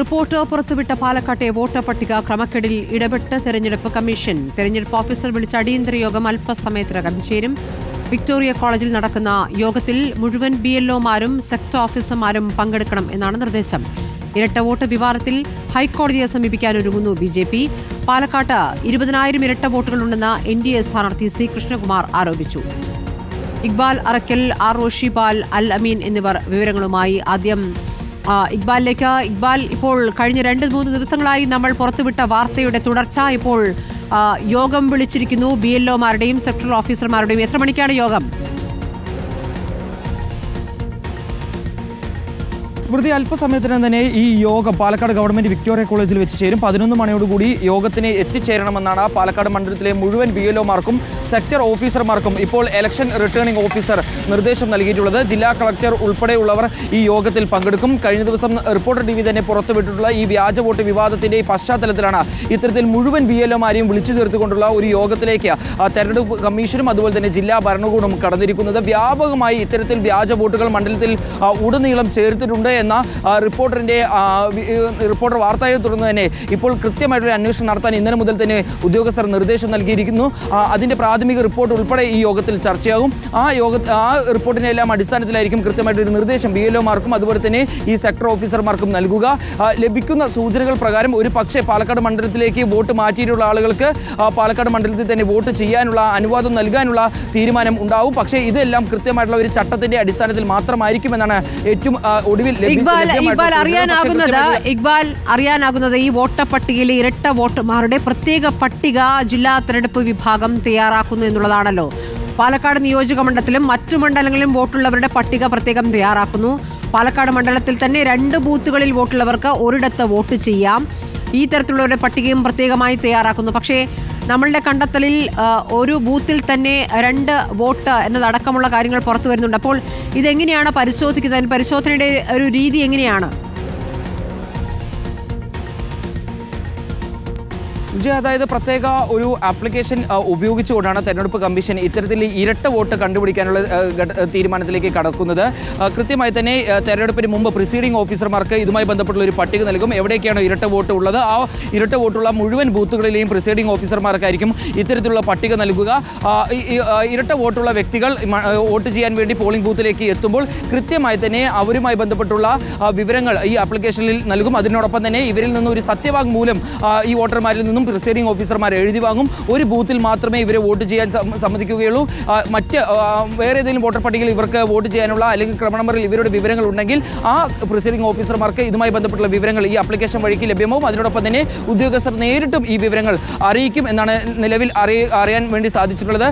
Report പുറത്തുവിട്ട പാലക്കാട്ടെ voter പട്ടിക ക്രമക്കേടിൽ ഇടപെട്ട തെരഞ്ഞെടുപ്പ് കമ്മീഷൻ. തെരഞ്ഞെടുപ്പ് ഓഫീസർ വിളിച്ച അടിയന്തര യോഗം അല്പസമയത്തിനകം ചേരും. വിക്ടോറിയ കോളേജിൽ നടക്കുന്ന യോഗത്തിൽ മുഴുവൻ ബി എൽഒമാരും സെക്ടർ ഓഫീസർമാരും പങ്കെടുക്കണം എന്നാണ് നിർദ്ദേശം. ഇരട്ട വോട്ട് വിവാദത്തിൽ ഹൈക്കോടതിയെ സമീപിക്കാൻ ഒരുങ്ങുന്നു ബി ജെ പി. പാലക്കാട്ട് ഇരുപതിനായിരം ഇരട്ട വോട്ടുകളുണ്ടെന്ന് എൻ ഡി എ സ്ഥാനാർത്ഥി സി കൃഷ്ണകുമാർ ആരോപിച്ചു. ഇക്ബാൽ അറക്കൽ ആർ റോഷിപാൽ അൽ അമീൻ എന്നിവർ വിവരങ്ങളുമായി ആദ്യം ഇക്ബാലിലേക്ക് ഇക്ബാൽ ഇപ്പോൾ കഴിഞ്ഞ രണ്ട് മൂന്ന് ദിവസങ്ങളായി നമ്മൾ പുറത്തുവിട്ട വാർത്തയുടെ തുടർച്ച ഇപ്പോൾ യോഗം വിളിച്ചിരിക്കുന്നു. ബി എൽഒമാരുടെയും സെക്ടറൽ ഓഫീസർമാരുടെയും. എത്ര മണിക്കാണ് യോഗം? സ്മൃതി അല്പസമയത്തിനും തന്നെ ഈ യോഗം പാലക്കാട് ഗവൺമെന്റ് വിക്ടോറിയ കോളേജിൽ വെച്ച് ചേരും. പതിനൊന്ന് മണിയോടുകൂടി യോഗത്തിന് എത്തിച്ചേരണമെന്നാണ് പാലക്കാട് മണ്ഡലത്തിലെ മുഴുവൻ ബി എൽഒമാർക്കും സെക്ടർ ഓഫീസർമാർക്കും ഇപ്പോൾ ഇലക്ഷൻ റിട്ടേണിംഗ് ഓഫീസർ നിർദ്ദേശം നൽകിയിട്ടുള്ളത്. ജില്ലാ കളക്ടർ ഉൾപ്പെടെയുള്ളവർ ഈ യോഗത്തിൽ പങ്കെടുക്കും. കഴിഞ്ഞ ദിവസം റിപ്പോർട്ടർ ടി തന്നെ പുറത്തുവിട്ടിട്ടുള്ള ഈ വ്യാജ വോട്ട് വിവാദത്തിന്റെ പശ്ചാത്തലത്തിലാണ് ഇത്തരത്തിൽ മുഴുവൻ ബി എൽഒമാരെയും വിളിച്ചു ചേർത്തുകൊണ്ടുള്ള ഒരു യോഗത്തിലേക്ക് തെരഞ്ഞെടുപ്പ് കമ്മീഷനും അതുപോലെ തന്നെ ജില്ലാ ഭരണകൂടവും കടന്നിരിക്കുന്നത്. വ്യാപകമായി ഇത്തരത്തിൽ വ്യാജ വോട്ടുകൾ മണ്ഡലത്തിൽ ഉടനീളം ചേർത്തിട്ടുണ്ട് എന്ന ഏ, റിപ്പോർട്ടർ വാർത്തയെ തുടർന്ന് തന്നെ ഇപ്പോൾ കൃത്യമായിട്ടൊരു അന്വേഷണം നടത്താൻ ഇന്നലെ മുതൽ തന്നെ ഉദ്യോഗസ്ഥർ നിർദ്ദേശം നൽകിയിരിക്കുന്നു. അതിന്റെ പ്രാഥമിക റിപ്പോർട്ട് ഉൾപ്പെടെ ഈ യോഗത്തിൽ ചർച്ചയാകും. ആ യോഗ ആ റിപ്പോർട്ടിന്റെ എല്ലാം അടിസ്ഥാനത്തിലായിരിക്കും കൃത്യമായിട്ടൊരു നിർദ്ദേശം ബി എൽ ഒമാർക്കും അതുപോലെ തന്നെ ഈ സെക്ടർ ഓഫീസർമാർക്കും നൽകുക. ലഭിക്കുന്ന സൂചനകൾ പ്രകാരം ഒരു പക്ഷേ പാലക്കാട് മണ്ഡലത്തിലേക്ക് വോട്ട് മാറ്റിയിട്ടുള്ള ആളുകൾക്ക് പാലക്കാട് മണ്ഡലത്തിൽ തന്നെ വോട്ട് ചെയ്യാനുള്ള അനുവാദം നൽകാനുള്ള തീരുമാനം ഉണ്ടാവും. പക്ഷേ ഇതെല്ലാം കൃത്യമായിട്ടുള്ള ഒരു ചട്ടത്തിന്റെ അടിസ്ഥാനത്തിൽ മാത്രമായിരിക്കുമെന്നാണ് ഏറ്റവും ഒടുവിൽ ഇക്ബാൽ ഇക്ബാൽ അറിയാനാകുന്നത് ഇക്ബാൽ അറിയാനാകുന്നത് ഈ വോട്ട പട്ടികയിലെ ഇരട്ട വോട്ടർമാരുടെ പ്രത്യേക പട്ടിക ജില്ലാ തെരഞ്ഞെടുപ്പ് വിഭാഗം തയ്യാറാക്കുന്നു എന്നുള്ളതാണല്ലോ. പാലക്കാട് നിയോജക മണ്ഡലത്തിലും മറ്റു മണ്ഡലങ്ങളിലും വോട്ടുള്ളവരുടെ പട്ടിക പ്രത്യേകം തയ്യാറാക്കുന്നു. പാലക്കാട് മണ്ഡലത്തിൽ തന്നെ രണ്ട് ബൂത്തുകളിൽ വോട്ടുള്ളവർക്ക് ഒരിടത്ത് വോട്ട് ചെയ്യാം. ഈ തരത്തിലുള്ളവരുടെ പട്ടികയും പ്രത്യേകമായി തയ്യാറാക്കുന്നു. പക്ഷേ നമ്മളുടെ കണ്ടെത്തലിൽ ഒരു ബൂത്തിൽ തന്നെ രണ്ട് വോട്ട് എന്നതടക്കമുള്ള കാര്യങ്ങൾ പുറത്തു വരുന്നുണ്ട്. അപ്പോൾ ഇതെങ്ങനെയാണ് പരിശോധിക്കുന്നത്? പരിശോധനയുടെ ഒരു രീതി എങ്ങനെയാണ്? വിജയ് അതായത് പ്രത്യേക ഒരു ആപ്ലിക്കേഷൻ ഉപയോഗിച്ചുകൊണ്ടാണ് തെരഞ്ഞെടുപ്പ് കമ്മീഷൻ ഇത്തരത്തിൽ ഇരട്ട വോട്ട് കണ്ടുപിടിക്കാനുള്ള തീരുമാനത്തിലേക്ക് കടക്കുന്നത്. കൃത്യമായി തന്നെ തെരഞ്ഞെടുപ്പിന് മുമ്പ് പ്രിസീഡിംഗ് ഓഫീസർമാർക്ക് ഇതുമായി ബന്ധപ്പെട്ടുള്ള ഒരു പട്ടിക നൽകും. എവിടേക്കാണ് ഇരട്ട വോട്ട് ഉള്ളത്? ആ ഇരട്ട വോട്ടുള്ള മുഴുവൻ ബൂത്തുകളിലെയും പ്രിസൈഡിംഗ് ഓഫീസർമാർക്കായിരിക്കും ഇത്തരത്തിലുള്ള പട്ടിക നൽകുക. ഇരട്ട വോട്ടുള്ള വ്യക്തികൾ വോട്ട് ചെയ്യാൻ വേണ്ടി പോളിംഗ് ബൂത്തിലേക്ക് എത്തുമ്പോൾ കൃത്യമായി തന്നെ അവരുമായി ബന്ധപ്പെട്ടുള്ള വിവരങ്ങൾ ഈ ആപ്ലിക്കേഷനിൽ നൽകും. അതിനോടൊപ്പം തന്നെ ഇവരിൽ നിന്ന് ഒരു സത്യവാങ്മൂലം മൂലം ഈ വോട്ടർമാരിൽ നിന്നും പ്രിസൈഡിംഗ് ഓഫീസർമാർ എഴുതി വാങ്ങും. ഒരു ബൂത്തിൽ മാത്രമേ ഇവരെ വോട്ട് ചെയ്യാൻ സമ്മതിക്കുകയുള്ളൂ. മറ്റ് വേറെ ഏതെങ്കിലും വോട്ടർ പട്ടികയിൽ ഇവർക്ക് വോട്ട് ചെയ്യാനുള്ള അല്ലെങ്കിൽ ക്രമ നമ്പറിൽ ഇവരുടെ വിവരങ്ങൾ ഉണ്ടെങ്കിൽ ആ പ്രിസൈഡിംഗ് ഓഫീസർമാർക്ക് ഇതുമായി ബന്ധപ്പെട്ടുള്ള വിവരങ്ങൾ ഈ ആപ്ലിക്കേഷൻ വഴിക്ക് ലഭ്യമാവും. അതിനോടൊപ്പം തന്നെ ഉദ്യോഗസ്ഥർ നേരിട്ടും ഈ വിവരങ്ങൾ അറിയിക്കും എന്നാണ് നിലവിൽ അറിയ അറിയാൻ വേണ്ടി സാധിച്ചിട്ടുള്ളത്.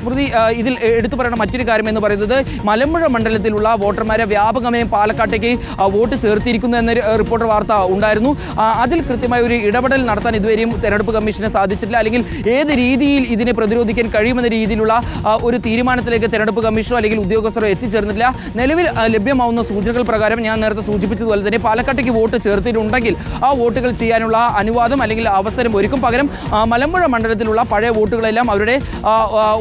സ്മൃതി ഇതിൽ എടുത്തു പറയേണ്ട മറ്റൊരു കാര്യം എന്ന് പറയുന്നത് മലമ്പുഴ മണ്ഡലത്തിലുള്ള വോട്ടർമാരെ വ്യാപകമായും പാലക്കാട്ടേക്ക് വോട്ട് ചേർത്തിരിക്കുന്നു എന്നൊരു റിപ്പോർട്ടർ വാർത്ത ഉണ്ടായിരുന്നു. അതിൽ കൃത്യമായ ഒരു ഇടപെടൽ നടത്താൻ ഇതുവരെയും തെരഞ്ഞെടുപ്പ് കമ്മീഷന് സാധിച്ചിട്ടില്ല. അല്ലെങ്കിൽ ഏത് രീതിയിൽ ഇതിനെ പ്രതിരോധിക്കാൻ കഴിയുമെന്ന രീതിയിലുള്ള ഒരു തീരുമാനത്തിലേക്ക് തെരഞ്ഞെടുപ്പ് കമ്മീഷനോ അല്ലെങ്കിൽ ഉദ്യോഗസ്ഥരോ എത്തിച്ചേർന്നിട്ടില്ല. നിലവിൽ ലഭ്യമാവുന്ന സൂചനകൾ പ്രകാരം ഞാൻ നേരത്തെ സൂചിപ്പിച്ചതുപോലെ തന്നെ പാലക്കാട്ടേക്ക് വോട്ട് ചേർത്തിട്ടുണ്ടെങ്കിൽ ആ വോട്ടുകൾ ചെയ്യാനുള്ള അനുവാദം അല്ലെങ്കിൽ അവസരം ഒരുക്കും. പകരം മലമ്പുഴ മണ്ഡലത്തിലുള്ള പഴയ വോട്ടുകളെല്ലാം അവരുടെ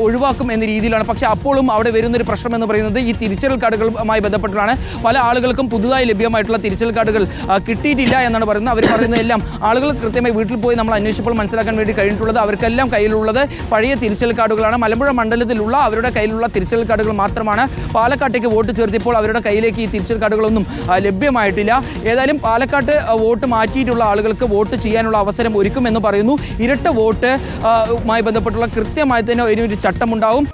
ഒഴിവാക്കും എന്ന രീതിയിലാണ്. പക്ഷേ അപ്പോഴും അവിടെ വരുന്നൊരു പ്രശ്നം എന്ന് പറയുന്നത് ഈ തിരിച്ചറിയൽ കാർഡുകളുമായി ബന്ധപ്പെട്ടാണ് പല ആളുകൾക്കും പുതുതായി ലഭ്യമായിട്ടുള്ള തിരിച്ചറിയൽ കാർഡുകൾ കിട്ടിയിട്ടില്ല എന്നാണ് പറയുന്നത്. അവർ പറയുന്നതെല്ലാം ആളുകൾ കൃത്യമായി വീട്ടിൽ പോയി നമ്മൾ അന്വേഷിച്ചപ്പോൾ മനസ്സിലാക്കാൻ വേണ്ടി കഴിഞ്ഞിട്ടുള്ളത് അവർക്കെല്ലാം കയ്യിലുള്ളത് പഴയ തിരിച്ചൽ കാർഡുകളാണ്. മലമ്പുഴ മണ്ഡലത്തിലുള്ള അവരുടെ കയ്യിലുള്ള തിരിച്ചൽ കാർഡുകൾ മാത്രമാണ്. പാലക്കാട്ടേക്ക് വോട്ട് ചേർത്തിപ്പോൾ അവരുടെ കയ്യിലേക്ക് ഈ തിരിച്ചൽ കാർഡുകളൊന്നും ലഭ്യമായിട്ടില്ല. ഏതായാലും പാലക്കാട്ട് വോട്ട് മാറ്റിയിട്ടുള്ള ആളുകൾക്ക് വോട്ട് ചെയ്യാനുള്ള അവസരം ഒരുക്കുമെന്ന് പറയുന്നു. ഇരട്ട വോട്ട് മായി ബന്ധപ്പെട്ടുള്ള കൃത്യമായി തന്നെ ഒരു ചട്ടമുണ്ടാവും.